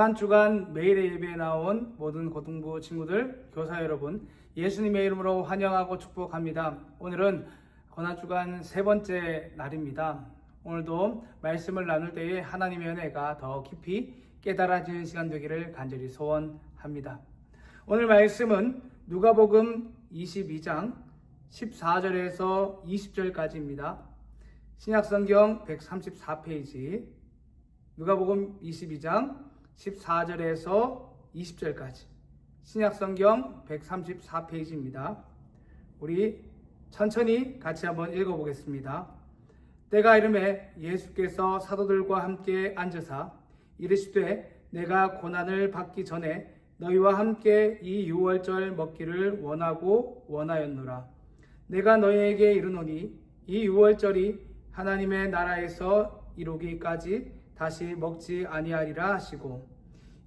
고난주간 매일의 예배에 나온 모든 고등부 친구들, 교사 여러분, 예수님의 이름으로 환영하고 축복합니다. 오늘은 고난 주간 세 번째 날입니다. 오늘도 말씀을 나눌 때에 하나님의 은혜가 더 깊이 깨달아지는 시간 되기를 간절히 소원합니다. 오늘 말씀은 누가복음 22장 14절에서 20절까지입니다. 신약성경 134페이지 누가복음 22장 14절에서 20절까지 신약성경 134페이지입니다. 우리 천천히 같이 한번 읽어보겠습니다. 때가 이름에 예수께서 사도들과 함께 앉으사 이르시되 내가 고난을 받기 전에 너희와 함께 이 유월절 먹기를 원하고 원하였노라. 내가 너희에게 이르노니 이 유월절이 하나님의 나라에서 이루기까지 다시 먹지 아니하리라 하시고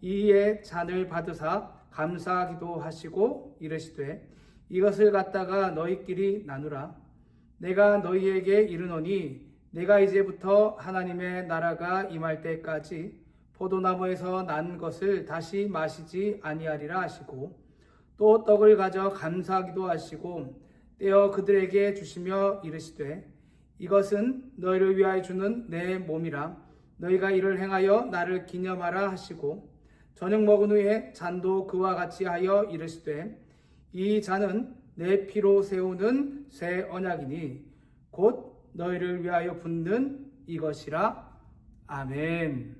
이에 잔을 받으사 감사하기도 하시고 이르시되 이것을 갖다가 너희끼리 나누라. 내가 너희에게 이르노니 내가 이제부터 하나님의 나라가 임할 때까지 포도나무에서 난 것을 다시 마시지 아니하리라 하시고 또 떡을 가져 감사하기도 하시고 떼어 그들에게 주시며 이르시되 이것은 너희를 위하여 주는 내 몸이라. 너희가 이를 행하여 나를 기념하라 하시고 저녁 먹은 후에 잔도 그와 같이 하여 이르시되 이 잔은 내 피로 세우는 새 언약이니 곧 너희를 위하여 붓는 이것이라 아멘.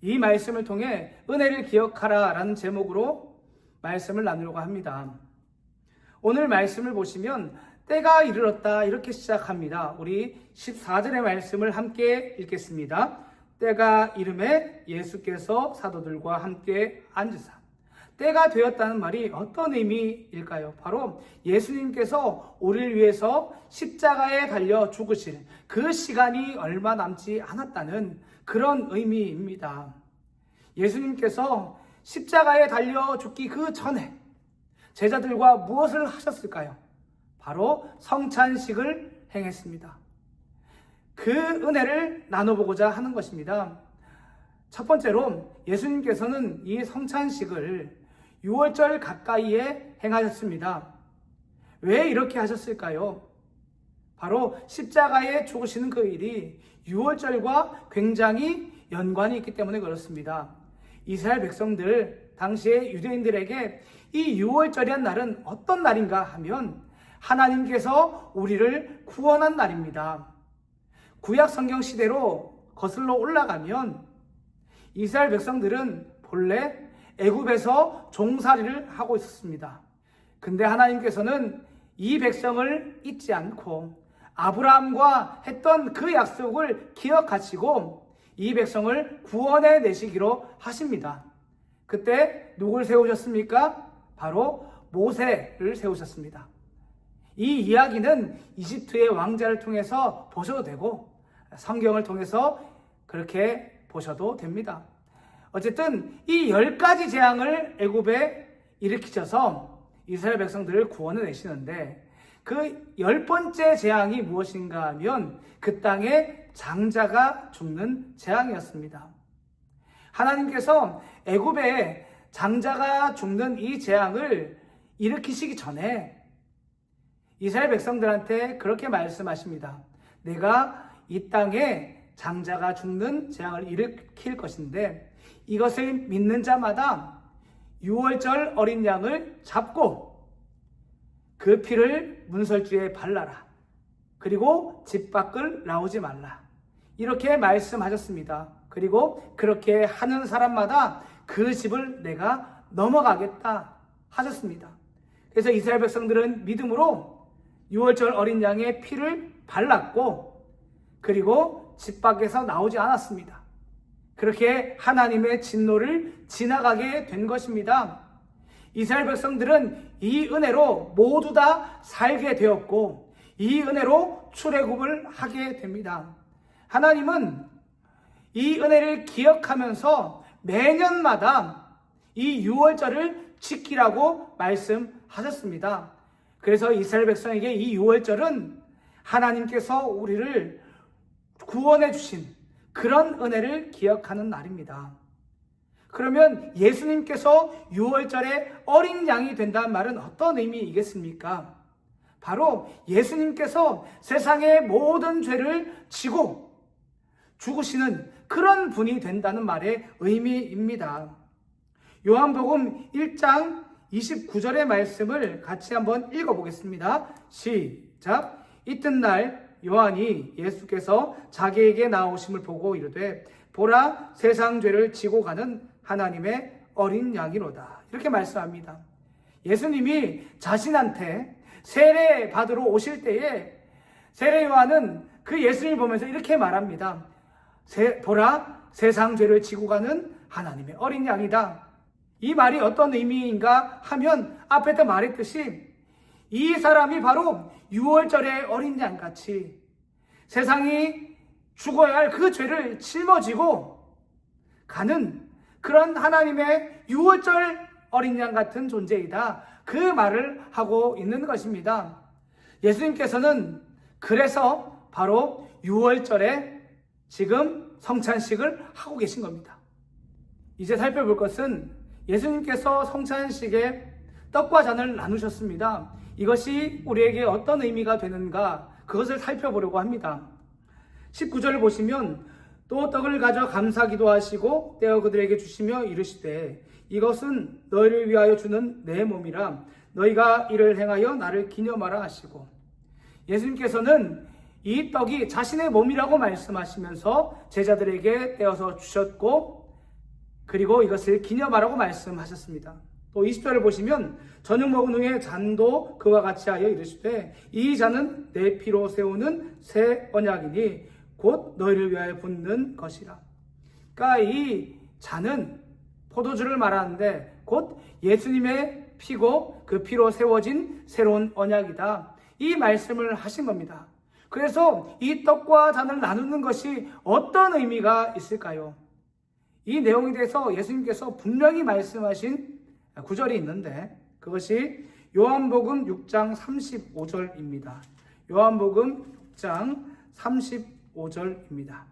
이 말씀을 통해 은혜를 기억하라 라는 제목으로 말씀을 나누려고 합니다. 오늘 말씀을 보시면 때가 이르렀다 이렇게 시작합니다. 우리 14절의 말씀을 함께 읽겠습니다. 때가 이름에 예수께서 사도들과 함께 앉으사 때가 되었다는 말이 어떤 의미일까요? 바로 예수님께서 우리를 위해서 십자가에 달려 죽으실 그 시간이 얼마 남지 않았다는 그런 의미입니다. 예수님께서 십자가에 달려 죽기 그 전에 제자들과 무엇을 하셨을까요? 바로 성찬식을 행했습니다. 그 은혜를 나눠보고자 하는 것입니다. 첫 번째로 예수님께서는 이 성찬식을 6월절 가까이에 행하셨습니다. 왜 이렇게 하셨을까요? 바로 십자가에 죽으시는 그 일이 6월절과 굉장히 연관이 있기 때문에 그렇습니다. 이스라엘 백성들, 당시의 유대인들에게 이 6월절이란 날은 어떤 날인가 하면 하나님께서 우리를 구원한 날입니다. 구약 성경 시대로 거슬러 올라가면 이스라엘 백성들은 본래 애굽에서 종살이를 하고 있었습니다. 근데 하나님께서는 이 백성을 잊지 않고 아브라함과 했던 그 약속을 기억하시고 이 백성을 구원해 내시기로 하십니다. 그때 누굴 세우셨습니까? 바로 모세를 세우셨습니다. 이 이야기는 이집트의 왕자를 통해서 보셔도 되고 성경을 통해서 그렇게 보셔도 됩니다. 어쨌든 이 열 가지 재앙을 애굽에 일으키셔서 이스라엘 백성들을 구원해 내시는데 그 열 번째 재앙이 무엇인가 하면 그 땅에 장자가 죽는 재앙이었습니다. 하나님께서 애굽에 장자가 죽는 이 재앙을 일으키시기 전에 이스라엘 백성들한테 그렇게 말씀하십니다. 내가 이 땅에 장자가 죽는 재앙을 일으킬 것인데 이것을 믿는 자마다 6월절 어린 양을 잡고 그 피를 문설주에 발라라. 그리고 집 밖을 나오지 말라. 이렇게 말씀하셨습니다. 그리고 그렇게 하는 사람마다 그 집을 내가 넘어가겠다 하셨습니다. 그래서 이스라엘 백성들은 믿음으로 6월절 어린 양의 피를 발랐고 그리고 집 밖에서 나오지 않았습니다. 그렇게 하나님의 진노를 지나가게 된 것입니다. 이스라엘 백성들은 이 은혜로 모두 다 살게 되었고 이 은혜로 출애굽을 하게 됩니다. 하나님은 이 은혜를 기억하면서 매년마다 이 6월절을 지키라고 말씀하셨습니다. 그래서 이스라엘 백성에게 이 6월절은 하나님께서 우리를 구원해 주신 그런 은혜를 기억하는 날입니다. 그러면 예수님께서 6월절에 어린 양이 된다는 말은 어떤 의미이겠습니까? 바로 예수님께서 세상의 모든 죄를 지고 죽으시는 그런 분이 된다는 말의 의미입니다. 요한복음 1장 29절의 말씀을 같이 한번 읽어보겠습니다. 시작. 이튿날 요한이 예수께서 자기에게 나오심을 보고 이르되 보라 세상 죄를 지고 가는 하나님의 어린 양이로다. 이렇게 말씀합니다. 예수님이 자신한테 세례 받으러 오실 때에 세례 요한은 그 예수님을 보면서 이렇게 말합니다. 세, 보라 세상 죄를 지고 가는 하나님의 어린 양이다. 이 말이 어떤 의미인가 하면 앞에도 말했듯이 이 사람이 바로 6월절의 어린 양 같이 세상이 죽어야 할 그 죄를 짊어지고 가는 그런 하나님의 6월절 어린 양 같은 존재이다. 그 말을 하고 있는 것입니다. 예수님께서는 그래서 바로 6월절에 지금 성찬식을 하고 계신 겁니다. 이제 살펴볼 것은 예수님께서 성찬식에 떡과 잔을 나누셨습니다. 이것이 우리에게 어떤 의미가 되는가 그것을 살펴보려고 합니다. 19절을 보시면 또 떡을 가져 감사 기도 하시고 떼어 그들에게 주시며 이르시되 이것은 너희를 위하여 주는 내 몸이라 너희가 이를 행하여 나를 기념하라 하시고 예수님께서는 이 떡이 자신의 몸이라고 말씀하시면서 제자들에게 떼어서 주셨고 그리고 이것을 기념하라고 말씀하셨습니다. 또 20절을 보시면 저녁 먹은 후에 잔도 그와 같이 하여 이르시되 이 잔은 내 피로 세우는 새 언약이니 곧 너희를 위하여 붓는 것이라. 그러니까 이 잔은 포도주를 말하는데 곧 예수님의 피고 그 피로 세워진 새로운 언약이다. 이 말씀을 하신 겁니다. 그래서 이 떡과 잔을 나누는 것이 어떤 의미가 있을까요? 이 내용에 대해서 예수님께서 분명히 말씀하신 구절이 있는데 그것이 요한복음 6장 35절입니다. 요한복음 6장 35절입니다.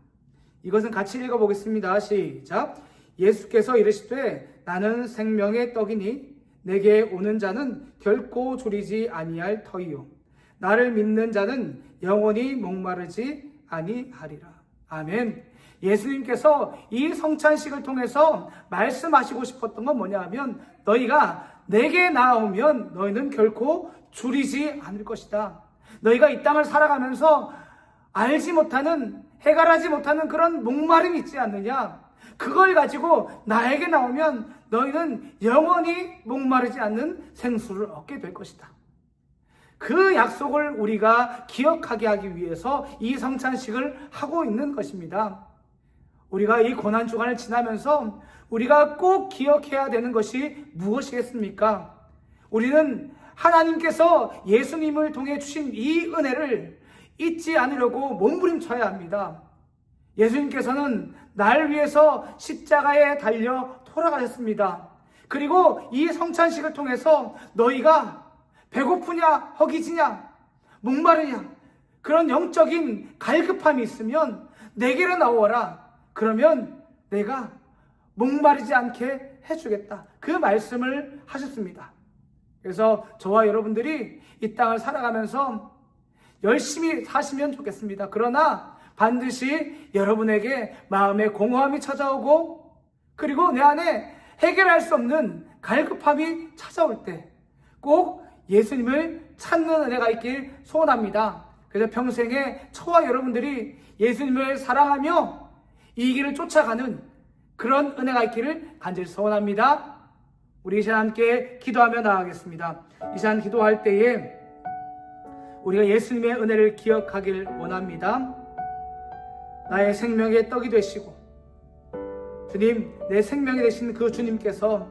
이것은 같이 읽어보겠습니다. 시작. 예수께서 이르시되 나는 생명의 떡이니 내게 오는 자는 결코 줄이지 아니할 터이요 나를 믿는 자는 영원히 목마르지 아니하리라. 아멘. 예수님께서 이 성찬식을 통해서 말씀하시고 싶었던 건 뭐냐 하면 너희가 내게 나오면 너희는 결코 줄이지 않을 것이다. 너희가 이 땅을 살아가면서 알지 못하는 해결하지 못하는 그런 목마름이 있지 않느냐? 그걸 가지고 나에게 나오면 너희는 영원히 목마르지 않는 생수를 얻게 될 것이다. 그 약속을 우리가 기억하게 하기 위해서 이 성찬식을 하고 있는 것입니다. 우리가 이 고난 주간을 지나면서 우리가 꼭 기억해야 되는 것이 무엇이겠습니까? 우리는 하나님께서 예수님을 통해 주신 이 은혜를 잊지 않으려고 몸부림쳐야 합니다. 예수님께서는 날 위해서 십자가에 달려 돌아가셨습니다. 그리고 이 성찬식을 통해서 너희가 배고프냐, 허기지냐, 목마르냐, 그런 영적인 갈급함이 있으면 내게로 나오라. 그러면 내가 목마르지 않게 해주겠다. 그 말씀을 하셨습니다. 그래서 저와 여러분들이 이 땅을 살아가면서 열심히 사시면 좋겠습니다. 그러나 반드시 여러분에게 마음의 공허함이 찾아오고 그리고 내 안에 해결할 수 없는 갈급함이 찾아올 때 꼭 예수님을 찾는 은혜가 있길 소원합니다. 그래서 평생에 저와 여러분들이 예수님을 사랑하며 이 길을 쫓아가는 그런 은혜가 있기를 간절히 소원합니다. 우리 이 시간 함께 기도하며 나아가겠습니다. 이 시간 기도할 때에 우리가 예수님의 은혜를 기억하길 원합니다. 나의 생명의 떡이 되시고 주님 내 생명이 되신 그 주님께서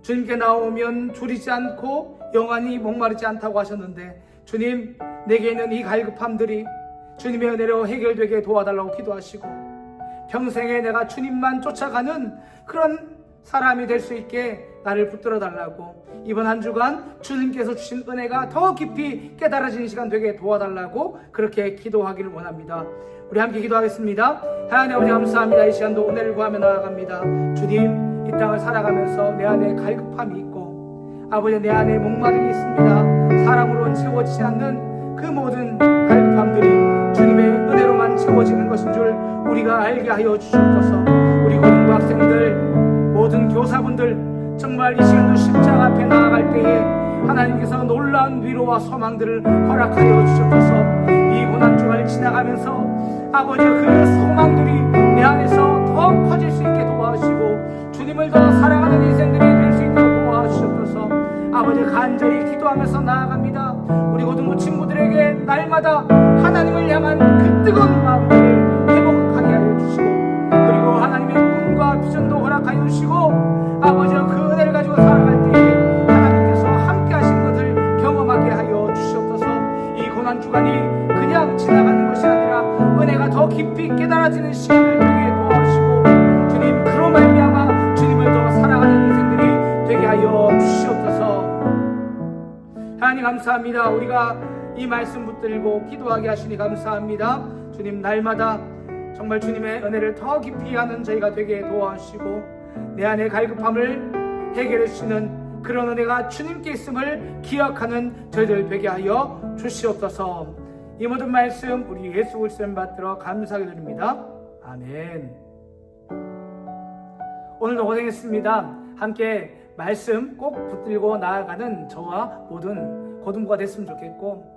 주님께 나오면 줄이지 않고 영원히 목마르지 않다고 하셨는데 주님 내게 있는 이 갈급함들이 주님의 은혜로 해결되게 도와달라고 기도하시고 평생에 내가 주님만 쫓아가는 그런 사람이 될 수 있게 나를 붙들어 달라고 이번 한 주간 주님께서 주신 은혜가 더 깊이 깨달아지는 시간 되게 도와달라고 그렇게 기도하기를 원합니다. 우리 함께 기도하겠습니다. 하나님 아버지 감사합니다. 이 시간도 은혜를 구하며 나아갑니다. 주님 이 땅을 살아가면서 내 안에 갈급함이 있고 아버지 내 안에 목마름이 있습니다. 사람으로 채워지지 않는 그 모든 갈급함들이 주님의 은혜로만 채워지는 것인 줄 우리가 알게 하여 주시옵소서. 우리 고등부 학생들 모든 교사분들 정말 이 시간도 십자가 앞에 나아갈 때에 하나님께서 놀라운 위로와 소망들을 허락하여 주셨소서. 이 고난 주간을 지나가면서 아버지 그 소망들이 내 안에서 더 커질 수 있게 도와주시고 주님을 더 사랑하는 인생들이 될 수 있도록 도와주셨소서. 아버지 간절히 기도하면서 나아갑니다. 우리 고등부 친구들에게 날마다 하나님을 향한 그 뜨거운 마음들을 이 고난 주간이 그냥 지나가는 것이 아니라 은혜가 더 깊이 깨달아지는 시간을 되게 도와주시고 주님 그로 말미암아 주님을 더 사랑하는 인생들이 되게 하여 주시옵소서. 하나님 감사합니다. 우리가 이 말씀 붙들고 기도하게 하시니 감사합니다. 주님 날마다 정말 주님의 은혜를 더 깊이 하는 저희가 되게 도와주시고 내 안의 갈급함을 해결해 주시는 그런 은혜가 주님께 있음을 기억하는 저희들 되게 하여 주시옵소서. 이 모든 말씀 우리 예수 그리스도 받들어 감사하게 드립니다. 아멘. 오늘도 고생했습니다. 함께 말씀 꼭 붙들고 나아가는 저와 모든 고등부가 됐으면 좋겠고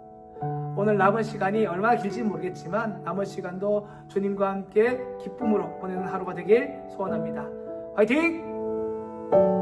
오늘 남은 시간이 얼마나 길지 모르겠지만 남은 시간도 주님과 함께 기쁨으로 보내는 하루가 되길 소원합니다. 화이팅!